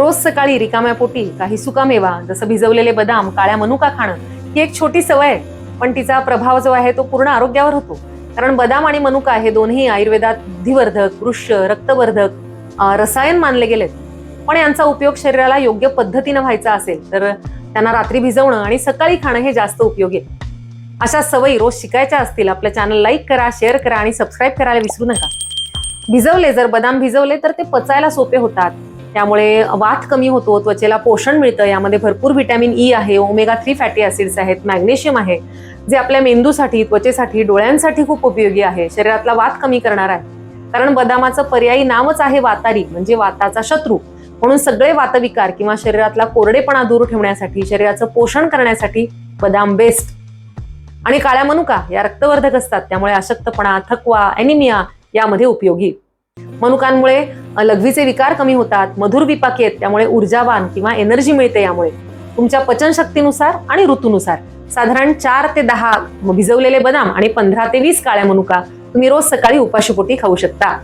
रोज सकाळी रिकाम्या पोटी काही सुकामेवा जसं भिजवलेले बदाम काळ्या मनुका खाणं ही एक छोटी सवय आहे. पण तिचा प्रभाव जो आहे तो पूर्ण आरोग्यावर होतो. कारण बदाम आणि मनुका हे दोन्ही आयुर्वेदात बुद्धिवर्धक वृक्ष रक्तवर्धक रसायन मानले गेलेत. पण यांचा उपयोग शरीराला योग्य पद्धतीनं व्हायचा असेल तर त्यांना रात्री भिजवणं आणि सकाळी खाणं हे जास्त उपयोगी आहे. अशा सवयी रोज शिकायच्या असतील आपल्या चॅनल लाईक करा शेअर करा आणि सबस्क्राईब करायला विसरू नका. भिजवले जर बदाम भिजवले तर ते पचायला सोपे होतात. त्यामुळे वात कमी होतो त्वचेला पोषण मिळतं यामध्ये भरपूर व्हिटॅमिन ई आहे ओमेगा थ्री फॅटी ऍसिड्स आहेत मॅग्नेशियम आहे जे आपल्या मेंदूसाठी त्वचेसाठी डोळ्यांसाठी खूप उपयोगी आहे शरीरातला वात कमी करणार आहे. कारण बदामाचं पर्यायी नावच आहे वातारी म्हणजे वाताचा शत्रू. म्हणून सगळे वातविकार किंवा शरीरातला कोरडेपणा दूर ठेवण्यासाठी शरीराचं पोषण करण्यासाठी बदाम बेस्ट आणि काळ्या मनुका या रक्तवर्धक असतात त्यामुळे अशक्तपणा थकवा अॅनिमिया यामध्ये उपयोगी. मनुकांमुळे लघवीचे विकार कमी होतात मधुर विपाक येत त्यामुळे ऊर्जावान किंवा एनर्जी मिळते यामुळे. तुमच्या पचनशक्तीनुसार आणि ऋतूनुसार. साधारण चार ते दहा भिजवलेले बदाम आणि पंधरा ते वीस काळ्या मनुका तुम्ही रोज सकाळी उपाशीपोटी खाऊ शकता.